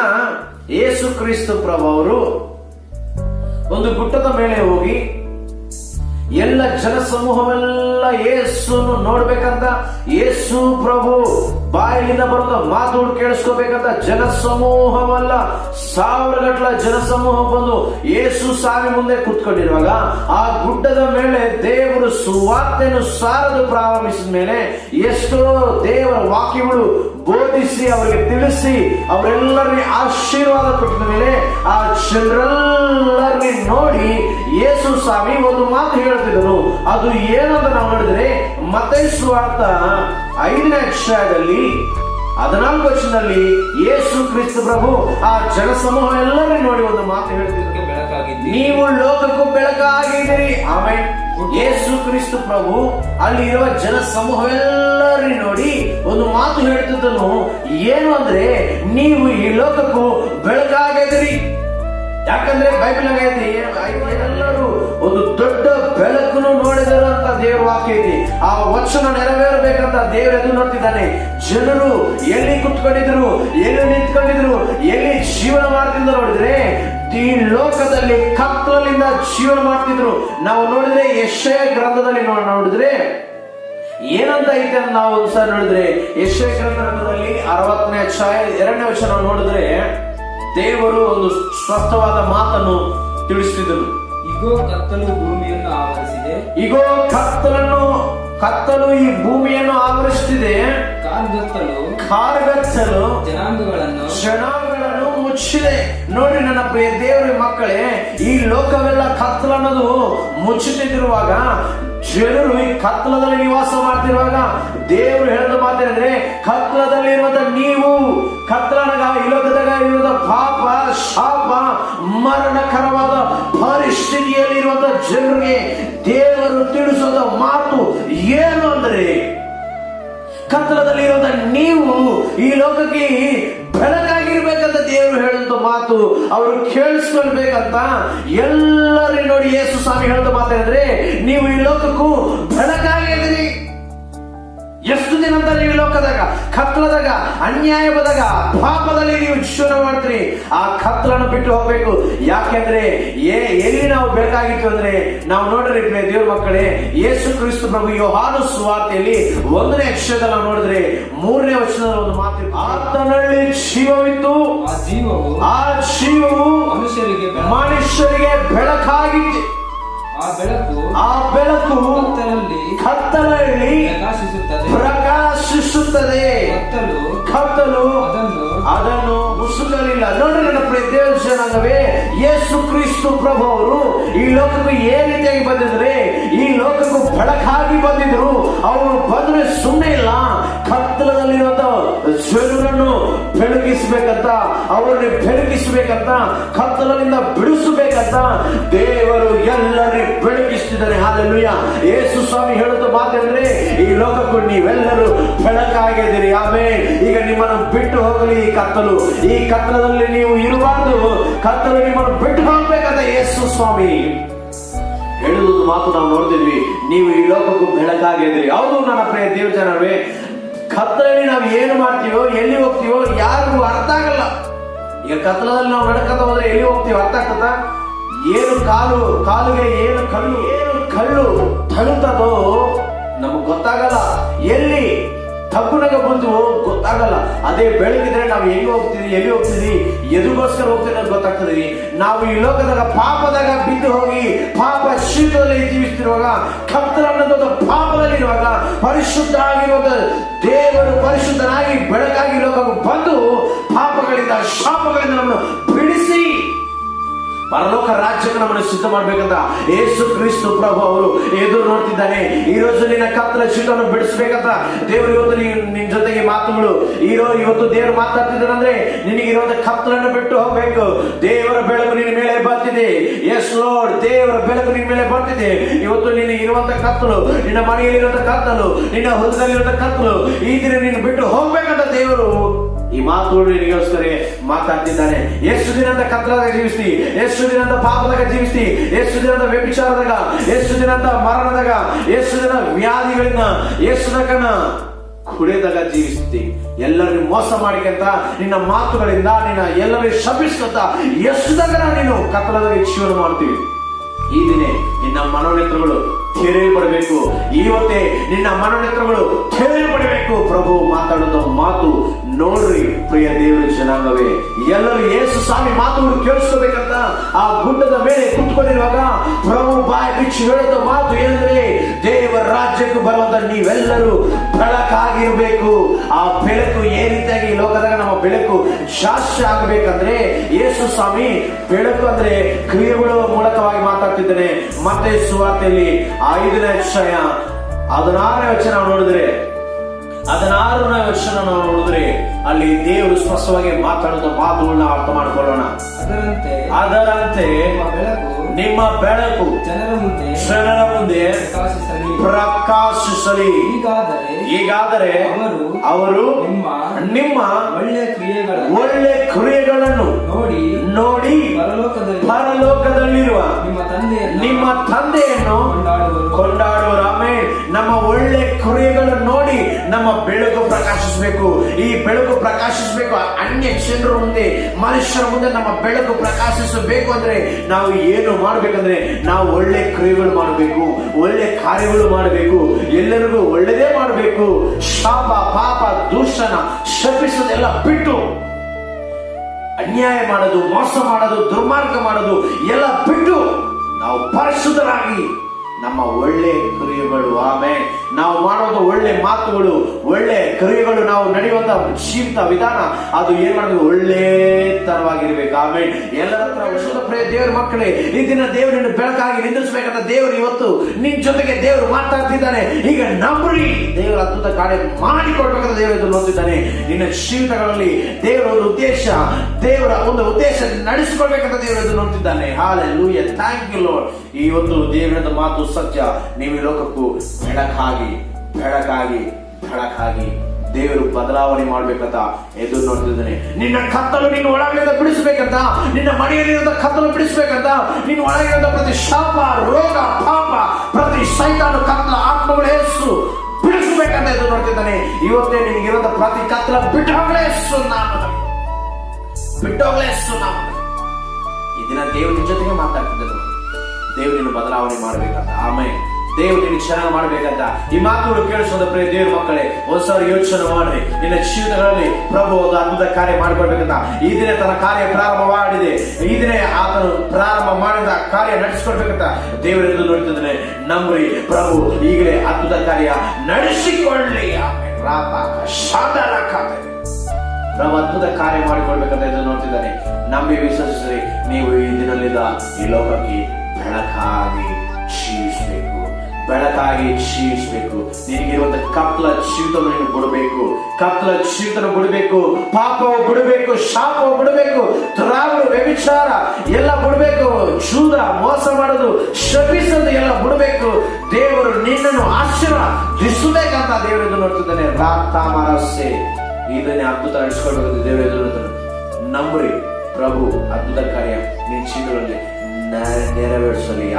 ದಿನ ಯೇಸು ಕ್ರಿಸ್ತು ಪ್ರಭು ಅವರು ಒಂದು ಗುಡ್ಡದ ಮೇಲೆ ಹೋಗಿ ಎಲ್ಲ ಜನಸಮೂಹವೆಲ್ಲ ಯೇಸುವನ್ನು ನೋಡ್ಬೇಕಂತ ಯೇಸು ಪ್ರಭು ಬಾಯಿಲಿಂದ ಬರೋದ ಮಾತು ಕೇಳಿಸ್ಕೋಬೇಕಂತ ಜನಸಮೂಹವಲ್ಲ ಸಾವಿರ ಗಟ್ಟಲ ಜನಸಮೂಹ ಬಂದು ಯೇಸು ಸಾವಿ ಮುಂದೆ ಕೂತ್ಕೊಂಡಿರುವಾಗ ಆ ಗುಡ್ಡದ ಮೇಲೆ ದೇವರು ಸುವಾರ್ತೆಯನ್ನು ಸಾರಲು ಪ್ರಾರಂಭಿಸಿದ ಮೇಲೆ ಎಷ್ಟೋ ದೇವರ ವಾಕ್ಯಗಳು ಬೋಧಿಸಿ ಅವರಿಗೆ ತಿಳಿಸಿ ಅವರೆಲ್ಲರಿಗೆ ಆಶೀರ್ವಾದ ಕೊಟ್ಟ ಮೇಲೆ ಆ ಜನರೆಲ್ಲರಿಗೆ ನೋಡಿ ಯೇಸು ಸ್ವಾಮಿ ಒಂದು ಮಾತು ಹೇಳ್ತಿದ್ರು ಅದು ಏನಂತ ನಾವು ನೋಡಿದ್ರೆ ಮತ್ತೆ ಐದನೇ ಅಕ್ಷರದಲ್ಲಿ ಹದಿನಾಲ್ಕು ವರ್ಷದಲ್ಲಿ ಯೇಸು ಕ್ರಿಸ್ತ ಪ್ರಭು ಆ ಜನಸಮೂಹ ಎಲ್ಲರೂ ನೋಡಿ ಒಂದು ಮಾತು ಹೇಳ್ತಿದ್ರು. ನೀವು ಲೋಕಕ್ಕೂ ಬೆಳಕಾಗಿದ್ದೀರಿ. ಆಮೇಲೆ ಯೇಸು ಕ್ರಿಸ್ತು ಪ್ರಭು, ಅಲ್ಲಿ ಇರುವ ಜನ ಸಮೂಹವೆಲ್ಲರಿ ನೋಡಿ ಒಂದು ಮಾತು ಹೇಳ್ತಿದ್ದನು. ಏನು ಅಂದ್ರೆ, ನೀವು ಈ ಲೋಕಕ್ಕೂ ಬೆಳಕಾಗಿದ್ದೀರಿ ಯಾಕಂದ್ರೆ ಬೈಬಲ್ ಆಗೈತಿ ಎಲ್ಲರೂ ಒಂದು ದೊಡ್ಡ ಬೆಳಕನ್ನು ನೋಡಿದರು ಅಂತ ದೇವರು ವಾಕ್ಯ ಆ ವಚನ ನೆರವೇರಬೇಕಂತ ದೇವರು ಎದು ನೋಡ್ತಿದ್ದಾನೆ. ಜನರು ಎಲ್ಲಿ ಕುತ್ಕೊಂಡಿದ್ರು, ಎಲ್ಲಿ ನಿಂತ್ಕೊಂಡಿದ್ರು, ಎಲ್ಲಿ ಜೀವನ ಮಾಡ್ತಿದ್ರು ನೋಡಿದ್ರೆ ಈ ಲೋಕದಲ್ಲಿ ಕತ್ತಲಿಂದ ಜೀವನ ಮಾಡ್ತಿದ್ರು. ನಾವು ನೋಡಿದ್ರೆ ಯಶಯ ಗ್ರಂಥದಲ್ಲಿ ನೋಡಿದ್ರೆ ಏನಂತ ಐತೆ ಅಂತ ನಾವು ಒಂದ್ಸಲ ನೋಡಿದ್ರೆ ಯಶಯ ಗ್ರಂಥದಲ್ಲಿ ಅರವತ್ತನೇ ಅಧ್ಯಾಯ ಎರಡನೇ ವರ್ಷ ನಾವು ನೋಡಿದ್ರೆ ದೇವರು ಒಂದು ಸ್ವಸ್ಥವಾದ ಮಾತನ್ನು ತಿಳಿಸ್ತಿದ್ರು ಇಗೋ ಕತ್ತಲು ಭೂಮಿಯನ್ನು ಆವರಿಸಿದೆ. ಇಗೋ ಕತ್ತಲನ್ನು ಕತ್ತಲು ಈ ಭೂಮಿಯನ್ನು ಆವರಿಸುತ್ತಿದೆ ಕಾರ್ಗತ್ತಲು ಕಾರ್ಗತ್ತಲು ಜನಾಂಗಗಳನ್ನು ಕ್ಷಣಗಳನ್ನು ಮುಚ್ಚಿದೆ ನೋಡಿ ನನ್ನ ಪ್ರಿಯ ದೇವರ ಮಕ್ಕಳೇ, ಈ ಲೋಕವೆಲ್ಲ ಕತ್ಲ ಅನ್ನೋದು ಮುಚ್ಚುತ್ತಿರುವಾಗ ಜನರು ಈ ಕತ್ತಲದಲ್ಲಿ ನಿವಾಸ ಮಾಡ್ತಿರುವಾಗ ದೇವರು ಹೇಳಿದ ಮಾತೇನಂದ್ರೆ ಕತ್ತಲದಲ್ಲಿ ಇರುವಂತ ನೀವು ಕತ್ಲನಗ ಈ ಲೋಕದಾಗ ಇರುವಂತ ಪಾಪ, ಶಾಪ, ಮರಣಕರವಾದ ಪರಿಸ್ಥಿತಿಯಲ್ಲಿ ಇರುವಂತ ಜನರಿಗೆ ದೇವರು ತಿಳಿಸೋದ ಮಾತು ಏನು ಅಂದ್ರೆ ಕತ್ತಲದಲ್ಲಿ ಇರುವಂತ ನೀವು ಈ ಲೋಕಕ್ಕೆ ಮಾತು ಅವರು ಕೇಳಿಸ್ಕೊಳ್ಬೇಕಂತ ಎಲ್ಲರೂ ನೋಡಿ ಯೇಸು ಸ್ವಾಮಿ ಹೇಳಿದ ಮಾತೇನಂದ್ರೆ ನೀವು ಈ ಲೋಕಕ್ಕೂ ಬೆಳಕಾಗಿದ್ದೀರಿ ಎಷ್ಟು ದಿನ ಅಂತ ನೀವು ಲೋಕದಾಗ? ಕತ್ತಲದಾಗ ಅನ್ಯಾಯ ಬದಾಗ ಪಾಪದಲ್ಲಿ ನೀವು ಜೀವನ ಮಾಡ್ತೀರಿ. ಆ ಕತ್ತಲನ್ನು ಬಿಟ್ಟು ಹೋಗ್ಬೇಕು. ಯಾಕೆಂದ್ರೆ ಏ ಎಲ್ಲಿ ನಾವು ಬೇಕಾಗಿತ್ತು ಅಂದ್ರೆ ನಾವು ನೋಡ್ರಿ ಪ್ರೇ ದೇವ್ರ ಮಕ್ಕಳೇ ಯೇಸು ಕ್ರಿಸ್ತು ಪ್ರಭು ಯೋಹಾನು ಸುವಾರ್ತೆಯಲ್ಲಿ ಒಂದನೇ ಅಕ್ಷರದಲ್ಲಿ ನಾವು ನೋಡಿದ್ರೆ ಮೂರನೇ ವರ್ಷದಲ್ಲಿ ಒಂದು ಮಾತು ಆತನಲ್ಲಿ ಜೀವವಿತ್ತು. ಆ ಜೀವವು ಆ ಜೀವವು ಮನುಷ್ಯರಿಗೆ. ಮನುಷ್ಯರಿಗೆ ಬೆಳಕಾಗಿತ್ತು. ಆ ಬೆಳಕು ಆ ಬೆಳಕು ಕತ್ತಲಲ್ಲಿ ಕತ್ತಲಲ್ಲಿ ಪ್ರಕಾಶಿಸುತ್ತದೆ. ಕತ್ತಲು ಕತ್ತಲು ಅದನ್ನು ಅದನ್ನು ಮುಸುಕಲಿಲ್ಲ. ನೋಡಿ ನನ್ನ ಪ್ರಿಯ ಜನವೇ ಯೇಸು ಕ್ರಿಸ್ತು ಪ್ರಭು ಅವರು ಈ ಲೋಕಕ್ಕೆ ಏನ್ ರೀತಿಯಾಗಿ ಬಂದಿದ್ರೆ ಬೆಳಕಾಗಿ ಬಂದಿದ್ರು. ಅವರು ಬಂದ್ರೆ ಸುಮ್ಮನೆ ಇಲ್ಲ. ಕತ್ತಲದಲ್ಲಿರುವಂತ ಜನರನ್ನು ಬೆಳಗಿಸ್ಬೇಕಂತ, ಅವರನ್ನು ಬೆಳಗಿಸ್ಬೇಕಂತ ಕತ್ತಲಿಂದ ಬಿಡಿಸಬೇಕಂತ ದೇವರು ಎಲ್ಲರಿಗೂ ಬೆಳಗಿಸ್ತಿದ್ದಾರೆ. ಹಾಲೆಲ್ಲೂಯ ಯೇಸು ಸ್ವಾಮಿ ಹೇಳುತ್ತ ಮಾತಂದ್ರೆ, ಈ ಲೋಕಕ್ಕೂ ನೀವೆಲ್ಲರೂ ಬೆಳಕಾಗಿದ್ದೀರಿ. ಆಮೇಲೆ ಈಗ ನಿಮ್ಮನ್ನು ಬಿಟ್ಟು ಹೋಗಲಿ ಈ ಕತ್ತಲು. ಈ ಕತ್ತಲದಲ್ಲಿ ನೀವು ಇರಬಾರ್ದು. ಕತ್ತಲು ನಿಮ್ಮನ್ನು ಬಿಟ್ಟು ಹೋಗ್ಬೇಕಂತ ಯೇಸು ಸ್ವಾಮಿ. ಹೇಳುವುದು ಮಾತು ನಾವು ನೋಡ್ತಿದ್ವಿ ನೀವು ಈ ಲೋಕಕ್ಕೂ ಬೆಳಕಾಗಿದ್ದೀರಿ. ಹೌದು ನನ್ನ ಪ್ರಿಯ ದೇವ್ರ ಕತ್ತಲಲ್ಲಿ ನಾವು ಏನು ಮಾಡ್ತೀವೋ, ಎಲ್ಲಿ ಹೋಗ್ತೀವೋ ಯಾರಿಗೂ ಅರ್ಥ ಆಗಲ್ಲ. ಈಗ ಕತ್ತಲದಲ್ಲಿ ನಾವು ನಡ್ಕತ ಹೋದ್ರೆ ಎಲ್ಲಿ ಹೋಗ್ತೀವಿ ಅರ್ಥ ಆಗ್ತದ? ಏನು ಕಾಲು, ಕಾಲುಗೆ ಏನು ಕಣ್ಣು, ಏನು ಕಳ್ಳು ತಳುತ್ತದೋ ನಮಗ್ ಗೊತ್ತಾಗಲ್ಲ. ಎಲ್ಲಿ ತಪ್ಪುನಾಗ ಬಂದು ಗೊತ್ತಾಗಲ್ಲ. ಅದೇ ಬೆಳಗಿದ್ರೆ ನಾವು ಎಲ್ಲಿ ಹೋಗ್ತೀವಿ ಎಲ್ಲಿ ಹೋಗ್ತೀವಿ ಎದುಗೋಸ್ಕರ ಹೋಗ್ತೀವಿ ಅನ್ನೋದು ಗೊತ್ತಾಗ್ತದೆ. ನಾವು ಈ ಲೋಕದಾಗ ಪಾಪದಾಗ ಬಿದ್ದು ಹೋಗಿ, ಪಾಪ ಶೀತದಲ್ಲಿ ಜೀವಿಸ್ತಿರುವಾಗ ಕತ್ತಲ ಅನ್ನೋದು ಪಾಪದಲ್ಲಿ ಇರುವಾಗ ಪರಿಶುದ್ಧ ಆಗಿರುವಾಗ ದೇವರು ಪರಿಶುದ್ಧನಾಗಿ ಬೆಳಕಾಗಿ ಲೋಕಕ್ಕೆ ಬಂದು ಪಾಪಗಳಿಂದ ಶಾಪಗಳಿಂದ ನಮ್ಮನ್ನು ಪರಲೋಕ ರಾಜ್ಯಕ್ಕೆ ನಮ್ಮನ್ನು ಸಿದ್ಧ ಮಾಡ್ಬೇಕಂತ ಯೇಸು ಕ್ರಿಸ್ತು ಪ್ರಭು ಅವರು ಎದುರು ನೋಡ್ತಿದ್ದಾನೆ. ಈ రోజు ನಿನ್ನ ಕತ್ತಲ ಶೀಟನ್ನು ಬಿಡಿಸ್ಬೇಕಂತ ದೇವರು ಇವತ್ತು ನಿನ್ನ ನಿನ್ ಜೊತೆಗೆ ಮಾತುಗಳು. ಇರೋ ಇವತ್ತು ದೇವರು ಮಾತಾಡ್ತಿದ್ದಾನಂದ್ರೆ ನಿನಗೆ ಇರುವಂತ ಕತ್ತಲನ್ನು ಬಿಟ್ಟು ಹೋಗ್ಬೇಕು. ದೇವರ ಬೆಳಕು ನಿನ್ನ ಮೇಲೆ ಬರ್ತಿದೆ. ಎಸ್ ಲೋಡ್ ದೇವರ ಬೆಳಕು ನಿನ್ನ ಮೇಲೆ ಬರ್ತಿದೆ. ಇವತ್ತು ನಿನ್ನ ಇರುವಂತ ಕತ್ತಲು, ನಿನ್ನ ಮನೆಯಲ್ಲಿರುವಂತ ಕತ್ತಲು, ನಿನ್ನ ಹೊಲದಲ್ಲಿರುವಂತ ಕತ್ತಲು, ಈ ದಿನ ನೀನು ಬಿಟ್ಟು ಹೋಗ್ಬೇಕಂತ ದೇವರು ಈ ಮಾತುಗಳು ನಿನಗೋಸ್ಕರ ಮಾತಾಡ್ತಿದ್ದಾನೆ. ಎಷ್ಟು ದಿನ ಅಂತ ಕತ್ತಲಾಗ ಜೀವಿಸ್ತಿ ಎಷ್ಟು ದಿನ ಅಂತ ಪಾಪದಾಗ ಜೀವಿಸ್ತಿ ಎಷ್ಟು ದಿನ ಅಂತ ವ್ಯಭಿಚಾರದಾಗ ಎಷ್ಟು ದಿನ ಅಂತ ಮರಣದಾಗ ಎಷ್ಟು ದಿನ ವ್ಯಾಧಿಗಳನ್ನ ಎಷ್ಟು ದಿನಕನ್ನ ಕುಡಿದಾಗ ಜೀವಿಸ್ತಿ. ಎಲ್ಲರಿಗೂ ಮೋಸ ಮಾಡಿಕಂತ, ನಿನ್ನ ಮಾತುಗಳಿಂದ, ನಿನ್ನ ಎಲ್ಲವೇ ಶಪಿಸ್ಕೊಂತ ಎಷ್ಟು ತನಕ ನೀನು ಕತ್ತಲದಾಗ ಜೀವನ ಮಾಡ್ತೀವಿ ಈ ದಿನ ನಿನ್ನ ಮನೋನೇತ್ರಗಳು ತೆರೆಯಲ್ಪಡಬೇಕು ಇವತ್ತೇ ನಿನ್ನ ಮನೋನೇತ್ರಗಳು ತೆರೆಯಲ್ಪಡಬೇಕು ಪ್ರಭು ಮಾತಾಡೋದು ಮಾತು ನೋಡ್ರಿ ಪ್ರಿಯ ದೇವರ ಜನಾಂಗವೇ. ಎಲ್ಲರೂ ಯೇಸು ಸ್ವಾಮಿ ಮಾತನ್ನು ಕೇಳಿಸ್ಕೋಬೇಕಂತ ಆ ಗುಡ್ಡದ ಮೇಲೆ ಕುತ್ಕೊಂಡಿರುವಾಗ ಪ್ರಭು ಬಾಯಿ ಬಿಚ್ಚಿ ಹೇಳಿದ ಮಾತು ಏನಂದ್ರೆ ದೇವರ ರಾಜ್ಯಕ್ಕೆ ಬರುವಂತ ನೀವೆಲ್ಲರೂ ಬೆಳಕಾಗಿರ್ಬೇಕು ಆ ಬೆಳಕು ಏ ರೀತಿಯಾಗಿ ಲೋಕದಾಗ ನಮ್ಮ ಬೆಳಕು ಶಾಸ್ತ್ರ ಆಗಬೇಕಂದ್ರೆ ಯೇಸು ಸ್ವಾಮಿ ಬೆಳಕು ಅಂದ್ರೆ ಕ್ರಿಯೆಗಳ ಮೂಲಕವಾಗಿ ಮಾತಾಡ್ತಿದ್ದಾನೆ. ಮತ್ತೆ ಸುವಾರ್ತೆಯಲ್ಲಿ ಐದನೇ ಅಕ್ಷಯ. ಹದಿನಾರನೇ ವಚನ ನಾವು ನೋಡಿದ್ರೆ ಹದಿನಾರನೇ ವಚನ ನಾವು ನೋಡಿದ್ರೆ ಅಲ್ಲಿ ದೇವರು ಸ್ಪಷ್ಟವಾಗಿ ಮಾತಾಡೋದು ಮಾತುಗಳನ್ನ ಅರ್ಥ ಮಾಡ್ಕೊಳ್ಳೋಣ. ಅದರಂತೆ ಅದರಂತೆ ನಿಮ್ಮ ಬೆಳಕು ಜನರ ಮುಂದೆ ಜನರ ಮುಂದೆ ಈಗಾದರೆ ಹೀಗಾದರೆ ಅವರು ಅವರು ನಿಮ್ಮ ನಿಮ್ಮ ಒಳ್ಳೆ ಕ್ರಿಯೆಗಳ ಒಳ್ಳೆ ಕ್ರಿಯೆಗಳನ್ನು ನೋಡಿ ನೋಡಿ ಪರಲೋಕದಲ್ಲಿ ಪರಲೋಕದಲ್ಲಿರುವ ನಿಮ್ಮ ತಂದೆ ನಿಮ್ಮ ತಂದೆಯನ್ನು ಕೊಂಡಾಡುವ ರಾಮೇ ನಮ್ಮ ಒಳ್ಳೆ ಕ್ರಿಯೆಗಳನ್ನು ನೋಡಿ ನಮ್ಮ ಬೆಳಕು ಪ್ರಕಾಶಿಸಬೇಕು. ಈ ಬೆಳಕು ಪ್ರಕಾಶಿಸಬೇಕು. ಅನ್ಯ ಜನರ ಮುಂದೆ ಮನುಷ್ಯರ ಮುಂದೆ ನಮ್ಮ ಬೆಳಕು ಪ್ರಕಾಶಿಸಬೇಕು ಅಂದ್ರೆ ನಾವು ಏನು ಮಾಡ್ಬೇಕಂದ್ರೆ ನಾವು ಒಳ್ಳೆ ಕ್ರಿಯೆಗಳು ಮಾಡಬೇಕು. ಒಳ್ಳೆ ಕಾರ್ಯಗಳು ಮಾಡಬೇಕು. ಶಾಪ, ಪಾಪ, ದೂಷಣ ಶಪಿಸೋದೆಲ್ಲ ಬಿಟ್ಟು ಅನ್ಯಾಯ ಮಾಡೋದು, ಮೋಸ ಮಾಡೋದು, ದುರ್ಮಾರ್ಗ ಮಾಡೋದು ಎಲ್ಲ ಬಿಟ್ಟು ನಾವು ಪರಿಶುದ್ಧರಾಗಿ ನಮ್ಮ ಒಳ್ಳೆ ಕ್ರಿಯೆಗಳು ಆಮೇಲೆ ನಾವು ಮಾಡುವಂಥ ಒಳ್ಳೆ ಮಾತುಗಳು, ಒಳ್ಳೆ ಕ್ರಿಯೆಗಳು ನಾವು ನಡೆಯುವಂತ ಜೀವಿತ ವಿಧಾನ, ಅದು ಏನ್ ಮಾಡೋದು ಒಳ್ಳೆ ತರವಾಗಿರ್ಬೇಕು ಆಮೇಲೆ ಎಲ್ಲರ ಹತ್ರ ವಿಶ್ವದ ಪ್ರಿಯ ದೇವರ ಮಕ್ಕಳೇ, ಈ ದಿನ ದೇವರನ್ನು ಬೆಳಕಾಗಿ ನಿಂದಿಸಬೇಕಂತ ದೇವರು ಇವತ್ತು ನಿನ್ ಜೊತೆಗೆ ದೇವರು ಮಾತಾಡ್ತಿದ್ದಾನೆ ಈಗ ನಂಬ್ರಿ, ದೇವರ ಅದ್ಭುತ ಕಾರ್ಯ ಮಾಡಿಕೊಡ್ಬೇಕಂತ ದೇವರು ನೋಡ್ತಿದ್ದಾನೆ. ನಿನ್ನ ಜೀವಿತಗಳಲ್ಲಿ ದೇವರ ಒಂದು ಉದ್ದೇಶ, ದೇವರ ಒಂದು ಉದ್ದೇಶ ನಡೆಸಿಕೊಳ್ಬೇಕಂತ ದೇವರು ನೋಡ್ತಿದ್ದಾನೆ. ಹಾಲೆ ಲೂಯ ಥ್ಯಾಂಕ್ ಯು ಲೋಡ್ ಈ ಒಂದು ದೇವರದ ಮಾತು ಸತ್ಯ. ನೀವು ಲೋಕಕ್ಕೂ ಬೆಳಕಾಗಿ ಬೆಳಕಾಗಿ ಬೆಳಕಾಗಿ ದೇವರು ಬದಲಾವಣೆ ಮಾಡ್ಬೇಕಂತ ಎದುರು ನೋಡ್ತಿದ್ದಾನೆ ನಿನ್ನ ಕತ್ತಲು ನಿನ್ನ ಒಳಗಡೆ ಬಿಡಿಸ್ಬೇಕಂತ, ನಿನ್ನ ಮನೆಯಲ್ಲಿರೋ ಕತ್ತಲು ಬಿಡಿಸ್ಬೇಕಂತ, ನಿನ್ನ ಒಳಗಿರೋ ಪ್ರತಿ ಶಾಪ, ರೋಗ, ಪಾಪ, ಪ್ರತಿ ಸೈತಾನ ಕತ್ತಲ ಆತ್ಮಗಳು ಹೆಸರು ಬಿಡಿಸ್ಬೇಕಂತ ಎದುರು ನೋಡ್ತಿದ್ದಾನೆ ಇವತ್ತೇ ನಿನಗಿರೋದ ಪ್ರತಿ ಕತ್ತಲ ಬಿಟ್ಟೋಗ್ಲೇ ಹೆಸರು ನಾಮದ ಬಿಟ್ಟೋಗ್ಲೇ ಹೆಸರು ನಾಮದ ಈ ದೇವರ ಜೊತೆಗೆ ಮಾತಾಡ್ತಿದ್ದರು ದೇವರನ್ನು ಬದಲಾವಣೆ ಮಾಡ್ಬೇಕಂತ. ಆಮೇಲೆ ದೇವರು ನಿನ್ನ ಚೆನ್ನಾಗಿ ಮಾಡ್ಬೇಕಂತ. ಈ ಮಾತುಗಳು ಕೇಳಿಸೋದ ಪ್ರಿಯ ದೇವ್ರ ಮಕ್ಕಳೇ ಒಂದ್ಸಾರಿ ಯೋಚನೆ ಮಾಡ್ರಿ. ನಿನ್ನ ಜೀವಿತಗಳಲ್ಲಿ ಪ್ರಭು ಒಂದು ಅದ್ಭುತ ಕಾರ್ಯ ಮಾಡ್ಕೊಳ್ಬೇಕಂತ. ಈ ದಿನ ತನ್ನ ಕಾರ್ಯ ಪ್ರಾರಂಭ ಮಾಡಿದೆ. ಈ ದಿನ ಆತನು ಪ್ರಾರಂಭ ಮಾಡಿದ ಕಾರ್ಯ ನಡೆಸ್ಕೊಳ್ಬೇಕಂತ. ದೇವರೆಂದು ನೋಡ್ತಿದ್ದಾನೆ, ನಂಬ್ರಿ ಪ್ರಭು, ಈಗಲೇ ಅದ್ಭುತ ಕಾರ್ಯ ನಡೆಸಿಕೊಳ್ಳಿ. ಪ್ರಭು ಅದ್ಭುತ ಕಾರ್ಯ ಮಾಡಿಕೊಳ್ಬೇಕಂತ ನೋಡ್ತಿದ್ದಾನೆ. ನಂಬಿ ವಿಶ್ವಸಿಸಿ ನೀವು ಈ ದಿನದಿಂದ ಈ ಲೋಕಕ್ಕೆ ಬೆಳಕಾಗಿ ಜೀವಿಸಬೇಕು ಬೆಳಕಾಗಿ ಜೀವಿಸಬೇಕು ನಿನಗಿರುವಂತ ಕತ್ಲ ಜೀವಿತವನ್ನು ನೀನು ಬಿಡಬೇಕು. ಕಪ್ಲ ಜೀವಿತನ ಬಿಡಬೇಕು. ಪಾಪವು ಬಿಡಬೇಕು. ಶಾಪವು ಬಿಡಬೇಕು. ತ್ರಾಗಳು ವ್ಯಭಿಚಾರ ಎಲ್ಲ ಬಿಡಬೇಕು. ಶೂದ ಮೋಸ ಮಾಡೋದು, ಶಪಿಸೋದು ಎಲ್ಲ ಬಿಡಬೇಕು. ದೇವರು ನಿನ್ನನ್ನು ಆಶೀರ್ವಾದಿಸಬೇಕಂತ ದೇವರು ಎದುರು ನೋಡ್ತಿದ್ದಾನೆ. ರಾತಾಮರಸ್ಸೆ ಇದನ್ನೇ ಅದ್ಭುತ ಅಳಿಸ್ಕೊಂಡು ದೇವರು ಎದುರು ನಂಬ್ರಿ ಪ್ರಭು ಅದ್ಭುತ ಕಾರ್ಯ ನಿನ್ನ Never சொல்லி